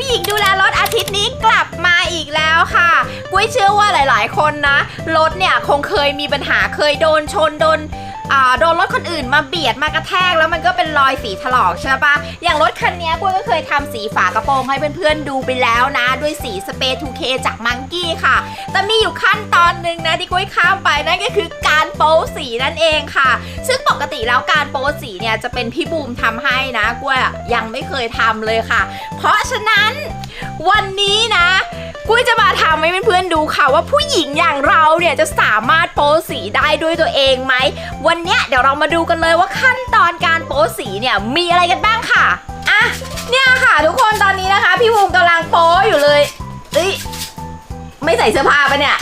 ผู้หญิงดูแลรถอาทิตย์นี้กลับมาอีกแล้วค่ะกุ้ยเชื่อว่าหลาย ๆ คนนะ รถเนี่ยคงเคยมีปัญหาเคยโดนชนโดนอ่าโดนรถคนอื่นมาเบียดมากระแทกแล้วมันก็เป็นรอยสีถลอกใช่ปะอย่างรถคันนี้กุ้ยก็เคยทำสีฝากระโปรงให้เพื่อนๆดูไปแล้วนะ ด้วยสีสเปรย์ 2K จากมังกี้ค่ะ แต่มีอยู่ขั้นตอนหนึ่งนะที่กุ้ยข้ามไปนั่นก็คือการ โป๊สีนั่นเองค่ะ ซึ่งปกติแล้วการโป๊สีเนี่ยจะเป็นพี่บูมทำให้นะกุ้ยอะยังไม่เคยทำเลยค่ะ เพราะฉะนั้นวันนี้นะกุ้ยจะมาทำให้เพื่อนๆดูค่ะว่าผู้หญิงอย่างเราเนี่ยจะสามารถโป๊สีได้ด้วยตัวเองไหม วันเนี้ยเดี๋ยวเรามาดูกันเลยว่าขั้นตอนการโป๊สีเนี่ยมีอะไรกันบ้างค่ะอะเนี่ยค่ะทุกคนตอนนี้นะคะ พี่บูมกำลังโป๊อยู่เลยเอ้ยไม่ใส่เสื้อผ้าปะเนี่ย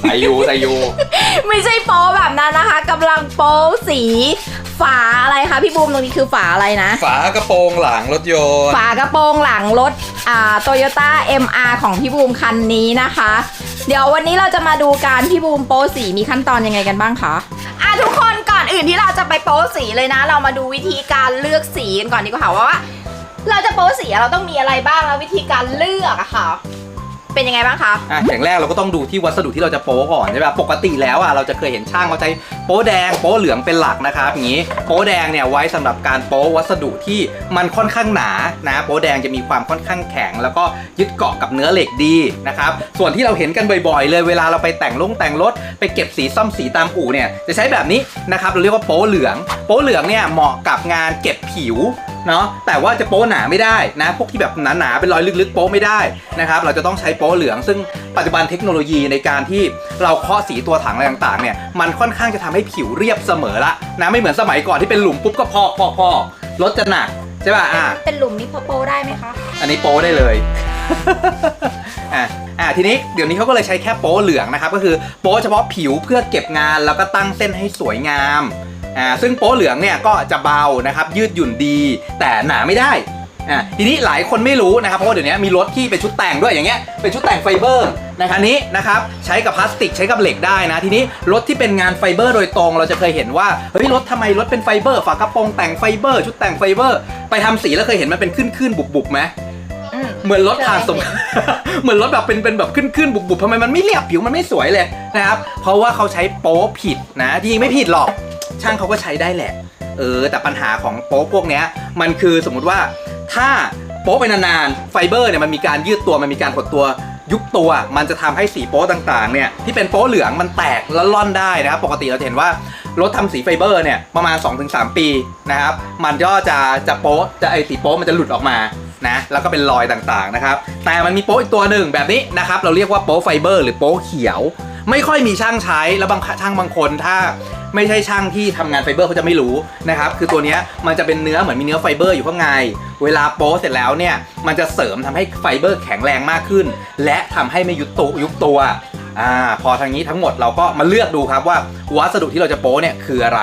ใส่อยูใส่อยูไม่ใช่โป๊แบบนั้นนะคะกำลังโป๊สี ฝาอะไรคะพี่บูมตรงนี้คือฝาอะไรนะ ฝากระโปรงหลังรถยนต์ฝากระโปรงหลังรถอ่าโตโยต้า MR ของพี่บูมคันนี้นะคะ เดี๋ยววันนี้เราจะมาดูการพี่บูมโป๊สีมีขั้นตอนยังไงกันบ้างคะอะทุกคนก่อนอื่นที่เราจะไปโป๊สีเลยนะ เรามาดูวิธีการเลือกสีกันก่อนดีกว่าค่ะว่า เราจะโป๊สีเราต้องมีอะไรบ้างแล้ววิธีการเลือกอะค่ะ เป็นยังไงบ้างคะ อะอย่างแรกเราก็ต้องดูที่วัสดุที่เราจะโป๊ก่อนใช่ไหมปกติแล้วอะเราจะเคยเห็นช่างเขาใช้โป๊แดงโป๊เหลืองเป็นหลักนะครับอย่างนี้โป๊แดงเนี่ยไว้สำหรับการโป๊วัสดุที่มันค่อนข้างหนานะโป๊แดงจะมีความค่อนข้างแข็ง แล้วก็ยึดเกาะกับเนื้อเหล็กดีนะครับส่วนที่เราเห็นกันบ่อยๆ เลยเวลาเราไปแต่งลงแต่งรถไปเก็บสีซ่อมสีตามอู่เนี่ยจะใช้แบบนี้นะครับเราเรียกว่าโป๊เหลือง โป๊เหลืองเนี่ยเหมาะกับงานเก็บผิว เนาะแต่ว่าจะโป๊หนาไม่ได้นะพวกที่แบบหนาๆเป็นรอยลึกๆโป๊ไม่ได้นะครับเราจะต้องใช้โป๊เหลือง ซึ่งปัจจุบันเทคโนโลยีในการที่เราเคาะสีตัวถังอะไรต่างๆเนี่ยมันค่อนข้างจะทำให้ผิวเรียบเสมอละนะไม่เหมือนสมัยก่อนที่เป็นหลุมปุ๊บก็พอกพอกพอกรถจะหนักใช่ป่ะอะเป็นหลุมนี้พอโป๊ได้ไหมคะอันนี้โป๊ได้เลยอะอะทีนี้เดี๋ยวนี้เขาก็เลยใช้แค่โป๊เหลืองนะครับก็คือโป๊เฉพาะผิวเพื่อเก็บงานแล้วก็ตั้งเส้นให้สวยงาม อ่าซึ่งโป๊เหลืองเนี่ยก็จะเบานะครับยืดหยุ่นดี แต่หนาไม่ได้อะทีนี้หลายคนไม่รู้นะครับเพราะว่าเดี๋ยวนี้มีรถที่เป็นชุดแต่งด้วยอย่างเงี้ยเป็นชุดแต่งไฟเบอร์นะครับนนี้นะครับใช้กับพลาสติกใช้กับเหล็กได้นะ ทีนี้รถที่เป็นงานไฟเบอร์โดยตรง เราจะเคยเห็นว่าเฮ้ยรถทำไมรถเป็นไฟเบอร์ฝากระโปรงแต่งไฟเบอร์ชุดแต่งไฟเบอร์ ไปทำสีแล้วเคยเห็นมันเป็นขึ้นๆบุบๆไหม อืม เหมือนรถผ่านสงเคยเห็นเหมือนรถแบบเป็นเป็นแบบขึ้นขึ้นบุบบุบทำไมมันไม่เรียบผิวมันไม่สวยเลยนะครับ เพราะว่าเขาใช้โป๊ผิดนะจริงๆไม่ผิดหรอก ช่างเขาก็ใช้ได้แหละ เออ แต่ปัญหาของโป๊พวกเนี้ย มันคือสมมุติว่าถ้าโป๊ไปนานๆ ไฟเบอร์เนี่ยมันมีการยืดตัว มันมีการหดตัวยุบตัว มันจะทำให้สีโป๊ต่างๆ เนี่ยที่เป็นโป๊เหลืองมันแตกแล้วล่อนได้นะครับ ปกติเราจะเห็นว่ารถทำสีไฟเบอร์เนี่ยประมาณ 2-3 ปีนะครับ มันก็จะจะโป๊จะไอสีโป๊มันจะหลุดออกมานะ แล้วก็เป็นรอยต่างๆ นะครับ แต่มันมีโป๊อีกตัวหนึ่งแบบนี้นะครับ เราเรียกว่าโป๊ไฟเบอร์หรือโป๊เขียว ไม่ค่อยมีช่างใช้แล้วบางช่างบางคนถ้าไม่ใช่ช่างที่ทำงานไฟเบอร์เขาจะไม่รู้นะครับคือตัวเนี้ยมันจะเป็นเนื้อเหมือนมีเนื้อไฟเบอร์อยู่ข้างในเวลาโป๊เสร็จแล้วเนี่ยมันจะเสริมทำให้ไฟเบอร์แข็งแรงมากขึ้น และทำให้ไม่ยุบตัวยุบตัวอ่าพอทางนี้ทั้งหมดเราก็มาเลือกดูครับว่าวัสดุที่เราจะโป๊เนี่ยคืออะไร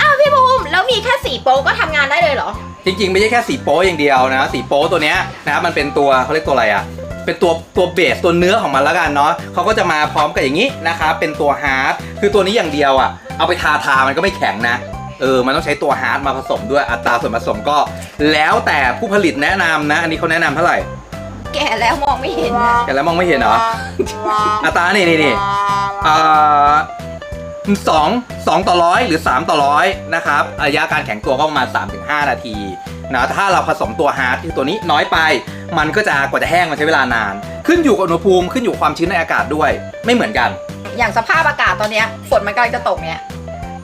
อ้าวพี่บูมแล้วมีแค่สีโป๊ก็ทำงานได้เลยเหรอจริงๆ ไม่ใช่แค่สีโป๊อย่างเดียวนะสีโป๊ตัวเนี้ยนะครับมันเป็นตัวเขาเรียกตัวอะไรอะ เป็นตัวตัวเบสตัวเนื้อของมันแล้วกันเนาะเขาก็จะมาพร้อมกับอย่างนี้นะครับเป็นตัวฮาร์ดคือตัวนี้อย่างเดียวอะเอาไปทาทามันก็ไม่แข็งนะเออ มันต้องใช้ตัวฮาร์ดมาผสมด้วยอัตราส่วนผสมก็ แล้วแต่ผู้ผลิตแนะนำนะ อันนี้เขาแนะนำเท่าไหร่ แก่แล้วมองไม่เห็นนะกันแล้วมองไม่เห็นเหรอ อัตรานี่นี่นี่อ่าสองสองต่อร้อยหรือ3ต่อร้อยนะครับระยะการแข็งตัวก็ประมาณ3-5นาทีนะถ้าเราผสมตัวฮาร์ดที่ตัวนี้น้อยไป มันก็จะกว่าจะแห้งมันใช้เวลานาน ขึ้นอยู่กับอุณหภูมิขึ้นอยู่ความชื้นในอากาศด้วย ไม่เหมือนกัน อย่างสภาพอากาศตอนเนี้ยฝนมันกำลังจะตกเนี้ย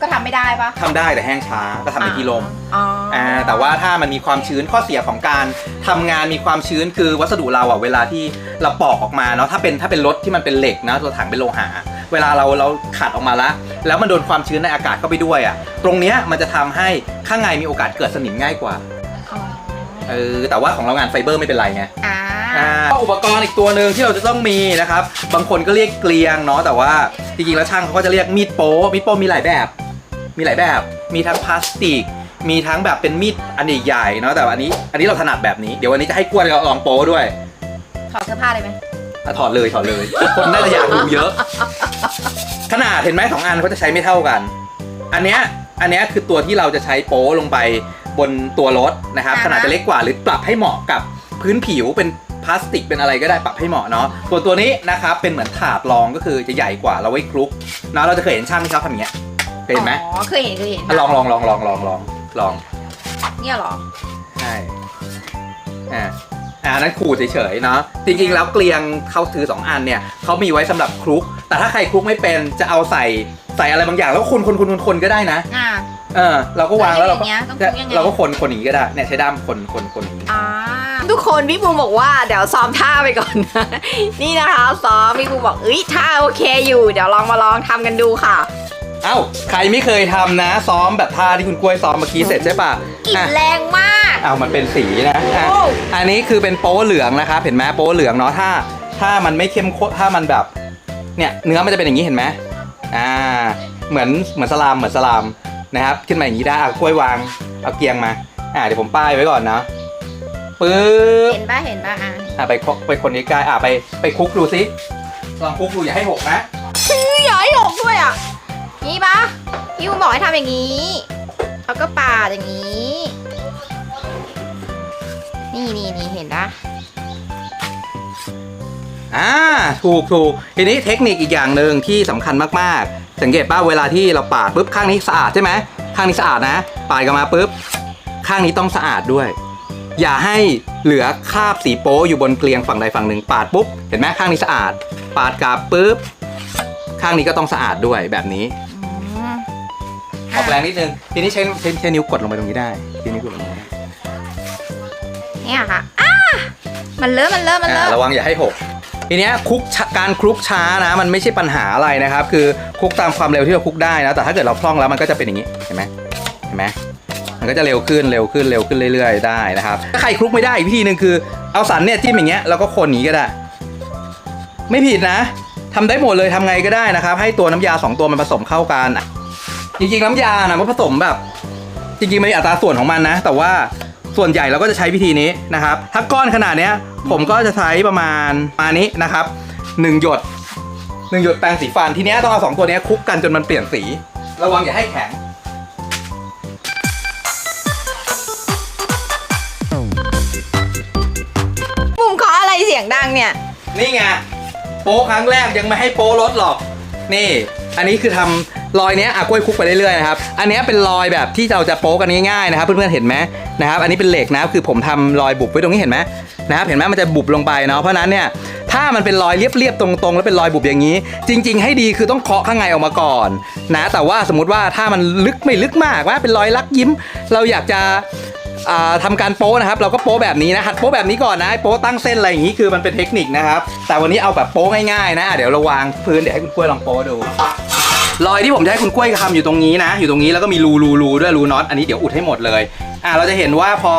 ก็ทำไม่ได้ปะ ทำได้แต่แห้งช้าก็ทำในที่ลมอ๋อออ่าแต่ว่าถ้ามันมีความชื้นข้อเสียของการทำงานมีความชื้นคือวัสดุเราอะเวลาที่เราปอกออกมาเนาะถ้าเป็นถ้าเป็นรถที่มันเป็นเหล็กนะตัวถังเป็นโลหะเวลาเราเราขัดออกมาละแล้วมันโดนความชื้นในอากาศเข้าไปด้วยอะตรงเนี้ยมันจะทำให้ข้างในมีโอกาสเกิดสนิมง่ายกว่าอ๋อ เออแต่ว่าของเรางานไฟเบอร์ไม่เป็นไรไงอ่าอ่าก็อุปกรณ์อีกตัวหนึ่งที่เราจะต้องมีนะครับ บางคนก็เรียกเกลียงเนาะแต่ว่าจริงๆแล้วช่างเขาก็จะเรียกมีดโป๊มีดโป๊มีหลายแบบ มีหลายแบบ มีทั้งพลาสติก มีทั้งแบบเป็นมีดอันใหญ่ๆเนาะแต่ว่าอันนี้ อันนี้เราถนัดแบบนี้เดี๋ยววันนี้จะให้กล้วยเราลองโป้ด้วยถอดเสื้อผ้าเลยไหมอะถอดเลยถอดเลย คนน่าจะอยากดูเยอะ ขนาดเห็นไหมสองอันเขาจะใช้ไม่เท่ากัน อันเนี้ยอันเนี้ยคือตัวที่เราจะใช้โป้ลงไป บนตัวรถนะครับขนาดจะเล็กกว่าหรือปรับให้เหมาะกับพื้นผิวเป็นพลาสติกเป็นอะไรก็ได้ปรับให้เหมาะเนาะส่วนตัวนี้นะครับเป็นเหมือนถาดรองก็คือจะใหญ่กว่าเราไว้คลุกเนาะเราจะเคยเห็นช่างที่เขาทำอย่างเงี้ยเคยเห็นไหมอ๋อเคยเห็นเคยเห็นอะลองลองลองลองลองลองลอง เนี่ยเหรอ ใช่ อ่า อ่านั้นขูดเฉยๆ เนาะ จริงๆ แล้วเกลียงเขาถือสองอันเนี่ยเขามีไว้สำหรับคลุก แต่ถ้าใครคลุกไม่เป็นจะเอาใส่ใส่อะไรบางอย่างแล้วคนคนคนคนคนก็ได้นะ อ่า เออเราก็วางแล้วเราก็อย่างเงี้ยต้องคลุกยังไง เราก็คนคนอย่างนี้ก็ได้เนี่ยใช้ด้ามคนคนคนอย่างนี้อ่าทุกคนพี่ภูมิบอกว่าเดี๋ยวซ้อมท่าไปก่อนนะ นี่นะคะซ้อมพี่ภูมิบอกเอ้ยท่าโอเคอยู่ เดี๋ยวลองมาลองทำกันดูค่ะเอ้าใครไม่เคยทำนะ ซ้อมแบบท่าที่คุณกล้วยซ้อมเมื่อกี้เสร็จใช่ปะกลิ่นอะ แรงมาก เอามันเป็นสีนะอะโอ้ อันนี้คือเป็นโป๊เหลืองนะครับ เห็นไหมโป๊เหลืองเนาะ ถ้า ถ้ามันไม่เข้มข้น ถ้ามันแบบ เนี่ย เนื้อมันจะเป็นอย่างนี้เห็นไหมอ่า เหมือน เหมือนสลาม เหมือนสลาม นะครับ ขึ้นมาอย่างนี้ได้อะกล้วยวางเอาเกียงมา อ่าเดี๋ยวผมป้ายไว้ก่อนนะปึ๊บเห็นป่ะเห็นป่ะอะอะไปคไปคนใกล้ๆอะไปไปคลุกดูสิลองคลุกดูอย่าให้หกนะอย่าให้หกด้วยอะนี่ปะพี่ภูมิบอกให้ทำอย่างนี้แล้วก็ปาดอย่างนี้ นี่นี่นี่เห็นปะอ่าถูกถูกทีนี้เทคนิคอีกอย่างหนึ่งที่สำคัญมากๆ สังเกตป่ะเวลาที่เราปาดปุ๊บข้างนี้สะอาดใช่ไหมข้างนี้สะอาดนะ ปาดกันมาปุ๊บข้างนี้ต้องสะอาดด้วย อย่าให้เหลือคราบสีโป๊อยู่บนเกลียงฝั่งใดฝั่งหนึ่ง ปาดปุ๊บเห็นไหมข้างนี้สะอาด ปาดกลับปุ๊บข้างนี้ก็ต้องสะอาดด้วยแบบนี้อืมออกแรงนิดนึงทีนี้ใช้ใช้ใช้นิ้วกดลงไปตรงนี้ได้ทีนี้กดลงไปตรงนี้ได้เนี่ยค่ะอ้ามันเลอะมันเลอะมันเลอ่าอะระวังอย่าให้หก ทีเนี้ยคลุกการคลุกช้านะ มันไม่ใช่ปัญหาอะไรนะครับ คือคลุกตามความเร็วที่เราคลุกได้นะ แต่ถ้าเกิดเราคล่องแล้วมันก็จะเป็นอย่างนี้เห็นไหมเห็นไหมมันก็จะเร็วขึ้นเร็วขึ้นเร็วขึ้นเรื่อย ๆ ได้นะครับ ถ้าใครคลุกไม่ได้อีกวิธีหนึ่งคือเอาสันเนี่ยจิ้มอย่างเงี้ยแล้วก็คนอย่างนี้ก็ได้ ไม่ผิดนะทำได้หมดเลยทำไงก็ได้นะครับ ให้ตัวน้ำยาสองตัวมันผสมเข้ากันจริงๆน้ำยานะมันผสมแบบ จริงๆมันมีอัตราส่วนของมันนะ แต่ว่า ส่วนใหญ่เราก็จะใช้วิธีนี้นะครับ ถ้าก้อนขนาดเนี้ย ผมก็จะใช้ประมาณประมาณนี้นะครับหนึ่งหยดหนึ่งหยดแปรงสีฟันทีเนี้ยต้องเอาสองตัวเนี้ยคลุกกันจนมันเปลี่ยนสี ระวังอย่าให้แข็งมุมเคาะอะไรเสียงดังเนี่ย นี่ไงโป๊ครั้งแรกยังไม่ให้โป๊ลดหรอก นี่ อันนี้คือทำ รอยเนี้ยอะกล้วยคลุกไปเรื่อยๆนะครับอันเนี้ยเป็นรอยแบบที่เราจะโป๊กันง่ายๆนะครับเพื่อนๆเห็นไหมนะครับอันนี้เป็นเหล็กนะคือผมทำรอยบุบไว้ตรงนี้เห็นไหมนะครับเห็นไหมมันจะบุบลงไปเนาะเพราะนั้นเนี่ยถ้ามันเป็นรอยเรียบๆตรงๆ แล้วเป็นรอยบุบอย่างนี้ จริง ๆ ให้ดีคือต้องเคาะข้างในออกมาก่อน นะ แต่ว่าสมมติว่าถ้ามันลึกไม่ลึกมากว่าเป็นรอยลักยิ้ม เราอยากจะอ่าทำการโป๊นะครับ เราก็โป๊แบบนี้นะหัดโป๊แบบนี้ก่อนนะโป๊ตั้งเส้นอะไรอย่างนี้คือมันเป็นเทคนิคนะครับ แต่วันนี้เอาแบบโป๊ง่ายๆนะอะเดี๋ยวเราวางพื้นเดี๋ยวให้คุณกล้วยลองโป๊ดู รอยที่ผมจะให้คุณกล้วยทำอยู่ตรงนี้นะ อยู่ตรงนี้แล้วก็มีรูรูรูด้วยรูน็อตอันนี้เดี๋ยวอุดให้หมดเลยอะเราจะเห็นว่าพอ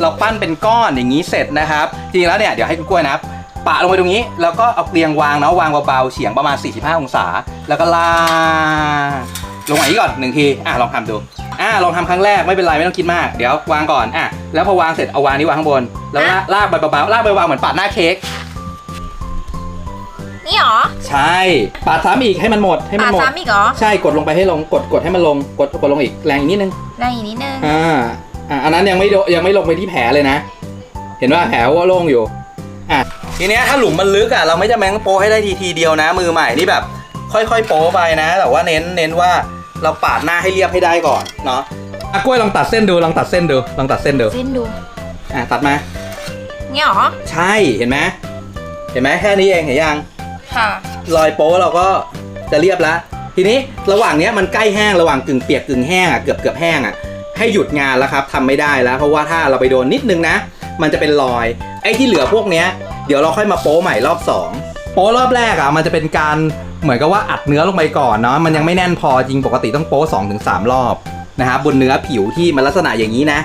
เราปั้นเป็นก้อนอย่างนี้เสร็จนะครับจริงแล้วเนี่ยเดี๋ยวให้คุณกล้วยนะครับปะลงไปตรงนี้แล้วก็เอาเกลียงวางเนาะวางเบาๆเฉียงประมาณ 45 องศา แล้วก็ลากลงอย่างนี้ก่อนหนึ่งทีอะลองทำดูอ่าลองทำครั้งแรกไม่เป็นไรไม่ต้องคิดมากเดี๋ยววางก่อนอะแล้วพอวางเสร็จเอาวางนี้วางข้างบน แล้วลากลากไปเบาๆลากไปเบาๆเหมือนปาดหน้าเค้ก นี่หรอ ใช่ปาดซ้ำอีกให้มันหมดให้มันปาดหมดซ้ำอีกเหรอใช่กดลงไปให้ลงกดกดให้มันลงกดกดลงอีกแรงอีกนิดนึงได้อีกนิดนึง อ่าอ่าอันนั้นยังไม่โดยังไม่ลงไปที่แผลเลยนะ เห็นว่าแผลว่าโล่งอยู่อะทีเนี้ยถ้าหลุมมันลึกอะเราไม่จำเป็นต้องโป้ให้ได้ทีทีเดียวนะ มือใหม่นี่แบบ ค่อยๆโป้ไปนะ แต่ว่าเน้นเน้นว่าเราปาดหน้าให้เรียบให้ได้ก่อนเนาะอะกล้วยลองตัดเส้นดูลองตัดเส้นดูลองตัดเส้นดูเส้นดู อะตัดมาเนี่ยหรอ ใช่เห็นไหมเห็นไหมแค่นี้เองเห็นยัง ค่ะ รอยโป๊เราก็จะเรียบแล้ว ทีนี้ระหว่างเนี้ยมันใกล้แห้งระหว่างกึ่งเปียกกึ่งแห้งอะเกือบเกือบแห้งอะให้หยุดงานแล้วครับทำไม่ได้แล้ว เพราะว่าถ้าเราไปโดนนิดนึงนะ มันจะเป็นรอย ไอ้ที่เหลือพวกเนี้ยเดี๋ยวเราค่อยมาโป๊ใหม่รอบสองโป๊รอบแรกอะมันจะเป็นการเหมือนกับว่าอัดเนื้อลงไปก่อนเนาะมันยังไม่แน่นพอจริงปกติต้องโป๊สองถึงสามรอบนะครับบนเนื้อผิวที่มันลักษณะอย่างนี้นะ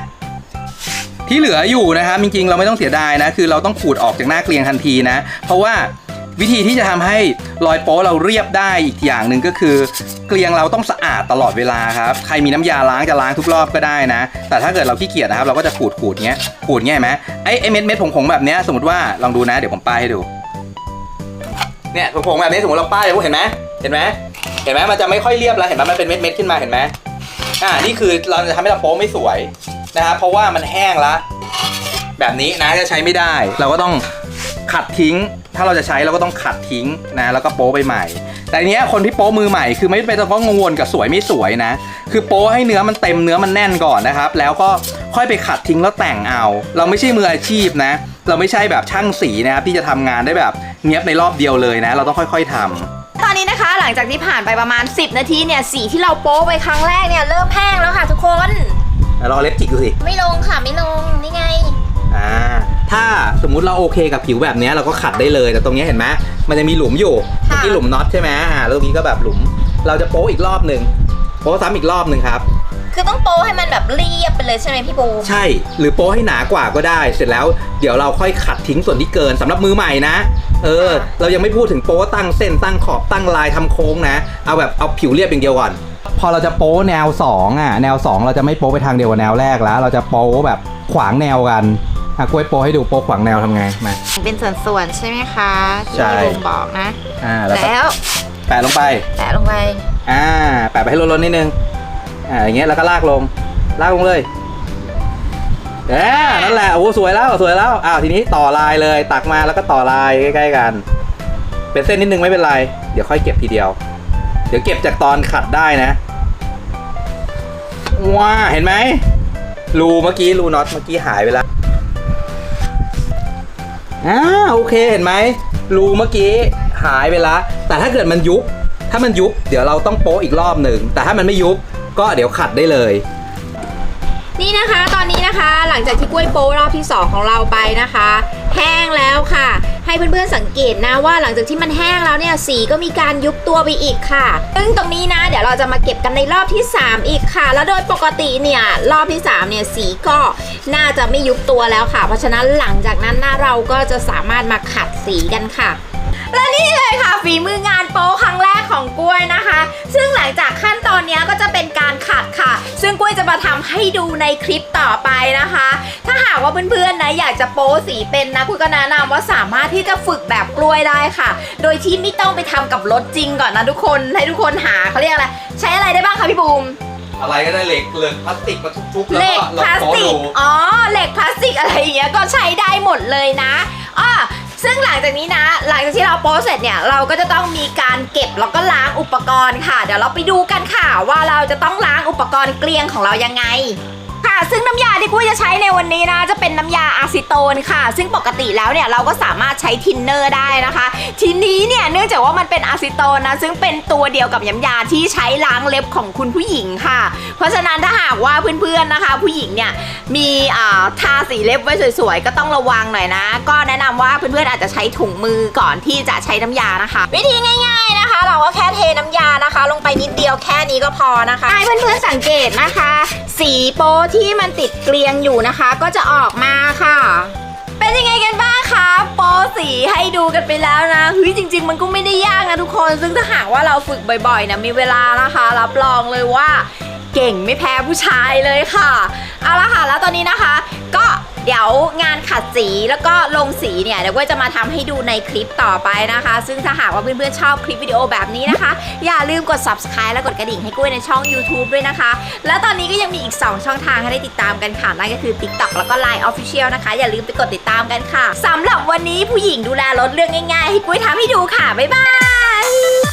ที่เหลืออยู่นะครับจริงๆเราไม่ต้องเสียดายนะ คือเราต้องขูดออกจากหน้าเกลียงทันทีนะ เพราะว่า วิธีที่จะทำให้รอยโป๊เราเรียบได้อีกอย่างหนึ่งก็คือ เกลียงเราต้องสะอาดตลอดเวลาครับใครมีน้ำยาล้างจะล้างทุกรอบก็ได้นะ แต่ถ้าเกิดเราขี้เกียจนะครับเราก็จะขูดขูดเงี้ยขูดเงี้ยเห็นไหมไอ้ไอ้เม็ดเม็ดผงผงแบบเนี้ยสมมติว่าลองดูนะเดี๋ยวผมป้ายให้ดูเนี่ยผงผงแบบนี้สมมติเราป้ายเห็นไหมเห็นไหมเห็นไหมมันจะไม่ค่อยเรียบแล้วเห็นไหมมันเป็นเม็ดเม็ดๆขึ้นมาเห็นไหมอ่านี่คือเราจะทำให้เราโป๊ไม่สวยนะครับเพราะว่ามันแห้งละแบบนี้นะจะใช้ไม่ได้ เราก็ต้องขัดทิ้ง ถ้าเราจะใช้เราก็ต้องขัดทิ้งนะแล้วก็โป๊ไปใหม่ แต่อันเนี้ยคนที่โป๊มือใหม่คือไม่เป็นต้องกังวลกับสวยไม่สวยนะ คือโป๊ให้เนื้อมันเต็มเนื้อมันแน่นก่อนนะครับ แล้วก็ค่อยไปขัดทิ้งแล้วแต่งเอา เราไม่ใช่มืออาชีพนะ เราไม่ใช่แบบช่างสีนะครับที่จะทำงานได้แบบเนี้ยบในรอบเดียวเลยนะ เราต้องค่อย ๆทำตอนนี้นะคะหลังจากที่ผ่านไปประมาณ 10 นาทีเนี่ยสีที่เราโป๊ไปครั้งแรกเนี่ยเริ่มแห้งแล้วค่ะทุกคนรอเล็บจิกดูสิไม่ลงค่ะไม่ลงนี่ไงอ่า ถ้าสมมุติเราโอเคกับผิวแบบเนี้ยเราก็ขัดได้เลย แต่ตรงเนี้ยเห็นไหมมันจะมีหลุมอยู่เมื่อกี้หลุมน็อตใช่ไหมอ่าแล้วตรงนี้ก็แบบหลุม เราจะโป๊อีกรอบหนึ่งโป๊ซ้ำอีกรอบหนึ่งครับ คือต้องโป๊ให้มันแบบเรียบไปเลยใช่ไหมพี่บูใช่หรือโป๊ให้หนากว่าก็ได้ เสร็จแล้วเดี๋ยวเราค่อยขัดทิ้งส่วนที่เกินสำหรับมือใหม่นะ เออ เรายังไม่พูดถึงโป๊ตั้งเส้นตั้งขอบตั้งลายทำโค้งนะ เอาแบบเอาผิวเรียบอย่างเดียวก่อน พอเราจะโป๊แนว2อะแนว 2 เราจะไม่โป๊ไปทางเดียวกับแนวแรกแล้ว เราจะโป๊แบบขวางแนวกัน อะกล้วยโป๊ให้ดูโป๊ขวางแนวทำไงมา เป็นส่วนๆใช่ไหมคะที่ใช่พี่บูมบอกนะ อ่าแล้วก็แล้วแปะลงไป แตะลงไปอ่า แปะไปให้ล้นๆนิดนึง อ่า อย่างเงี้ย แล้วก็ลากลง ลากลงเลยแหมนั่นแหละ โอ้สวยแล้ว สวยแล้ว อ้าว ทีนี้ต่อลายเลย ตักมาแล้วก็ต่อลายใกล้ๆกัน เป็นเส้นนิดนึงไม่เป็นไร เดี๋ยวค่อยเก็บทีเดียว เดี๋ยวเก็บจากตอนขัดได้นะ ว้า เห็นไหม รูเมื่อกี้รูน็อตเมื่อกี้หายไปแล้ว อ่าโอเคเห็นไหมรูเมื่อกี้หายไปละแต่ถ้าเกิดมันยุบ ถ้ามันยุบ เดี๋ยวเราต้องโป๊ะอีกรอบหนึ่ง แต่ถ้ามันไม่ยุบก็เดี๋ยวขัดได้เลย นี่นะคะตอนนี้นะคะหลังจากที่กล้วยโป๊รอบที่ 2 ของเราไปนะคะ แห้งแล้วค่ะ ให้เพื่อนๆสังเกตนะว่าหลังจากที่มันแห้งแล้วเนี่ยสีก็มีการยุบตัวไปอีกค่ะ ซึ่งตรงนี้นะ เดี๋ยวเราจะมาเก็บกันในรอบที่ 3 อีกค่ะ แล้วโดยปกติเนี่ยรอบที่3เนี่ยสีก็น่าจะไม่ยุบตัวแล้วค่ะ เพราะฉะนั้นหลังจากนั้นนะเราก็จะสามารถมาขัดสีกันค่ะ และนี่เลยค่ะฝีมืองานโป๊ครั้งแรกของกล้วยนะคะ ซึ่งหลังจากขั้นตอนเนี้ยก็จะเป็นการขัดค่ะ ซึ่งกล้วยจะมาทำให้ดูในคลิปต่อไปนะคะ ถ้าหากว่าเพื่อนๆนะอยากจะโป๊สีเป็นนะคุณก็แนะนำว่าสามารถที่จะฝึกแบบกล้วยได้ค่ะ โดยที่ไม่ต้องไปทำกับรถจริงก่อนนะทุกคนให้ทุกคนหาเขาเรียกอะไรใช้อะไรได้บ้างคะพี่บูมอะไรก็ได้เหล็กเหล็กพลาสติกมาทุบๆเหล็กพลาสติกอ๋อเหล็กพลาสติกอะไรอย่างเงี้ยก็ใช้ได้หมดเลยนะอ้อ ซึ่งหลังจากนี้นะ หลังจากที่เราโพสเสร็จเนี่ยเราก็จะต้องมีการเก็บแล้วก็ล้างอุปกรณ์ค่ะ เดี๋ยวเราไปดูกันค่ะว่าเราจะต้องล้างอุปกรณ์เกลียงของเรายังไง ซึ่งน้ำยาที่กุ้ยจะใช้ในวันนี้นะ จะเป็นน้ำยาอะซิโตนค่ะ ซึ่งปกติแล้วเนี่ยเราก็สามารถใช้ทินเนอร์ได้นะคะ ทีนี้เนี่ยเนื่องจากว่ามันเป็นอะซิโตนนะซึ่งเป็นตัวเดียวกับน้ำยาที่ใช้ล้างเล็บของคุณผู้หญิงค่ะ เพราะฉะนั้นถ้าหากว่าเพื่อนๆนะคะ ผู้หญิงเนี่ยมีอ่าทาสีเล็บไว้สวยๆก็ต้องระวังหน่อยนะ ก็แนะนำว่าเพื่อนๆอาจจะใช้ถุงมือก่อนที่จะใช้น้ำยานะคะ วิธีง่ายๆนะคะ เราก็แค่เทน้ำยานะคะ ลงไปนิดเดียวแค่นี้ก็พอนะคะให้เพื่อนๆสังเกตนะคะ สีโปที่มันติดเกลียงอยู่นะคะ ก็จะออกมาค่ะ เป็นยังไงกันบ้างคะโปสีให้ดูกันไปแล้วนะเฮ้ยจริง ๆ มันก็ไม่ได้ยากนะทุกคน ซึ่งถ้าหากว่าเราฝึกบ่อยๆนะมีเวลานะคะ รับรองเลยว่า เก่งไม่แพ้ผู้ชายเลยค่ะเอาละค่ะแล้วตอนนี้นะคะ ก็ เดี๋ยวงานขัดสีแล้วก็ลงสีเนี่ยเดี๋ยวก็จะมาทำให้ดูในคลิปต่อไปนะคะ ซึ่งถ้าหากว่าเพื่อนๆชอบคลิปวิดีโอแบบนี้นะคะ อย่าลืมกด subscribe และกดกระดิ่งให้กุ้ยในช่อง YouTube ด้วยนะคะ แล้วตอนนี้ก็ยังมีอีก 2 ช่องทางให้ได้ติดตามกันค่ะนั่นก็คือ TikTok แล้วก็ Line Official นะคะ อย่าลืมไปกดติดตามกันค่ะสำหรับวันนี้ผู้หญิงดูแลรถเรื่องง่ายๆ ให้กุ้ยทำให้ดูค่ะบ๊ายบาย